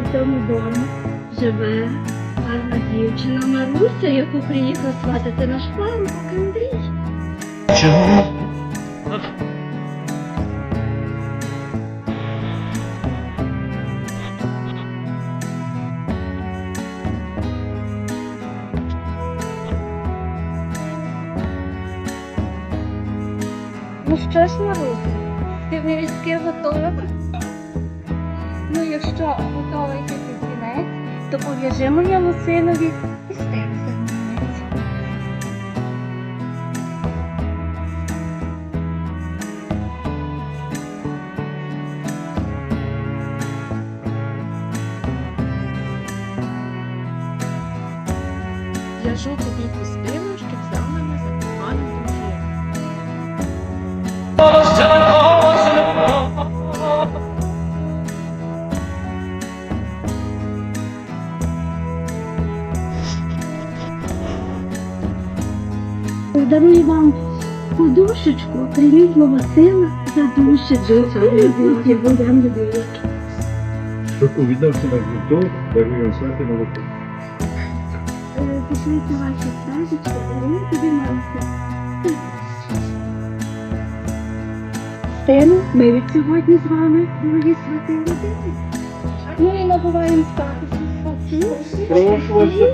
в тому домі живе гарна дівчина Маруся, яку приїхав сватати наш парубок Андрій. Чого? Ну що ж, Маруся, ти вирізки готова? Якщо готовий кінець, то пов'яжи моєму синові і стелю за кінець. В'яжу тобі хустину, Дарую вам подушечку, прийміть мого сина за душечку. І будемо любити. Таку віддався на гурток, даруємо святи молоко. Е, ваші стежечки, дарую тобі. Сину, ми від сьогодні з вами дорогі святи родини. Ну і набуваємо статусу. Прошу вас я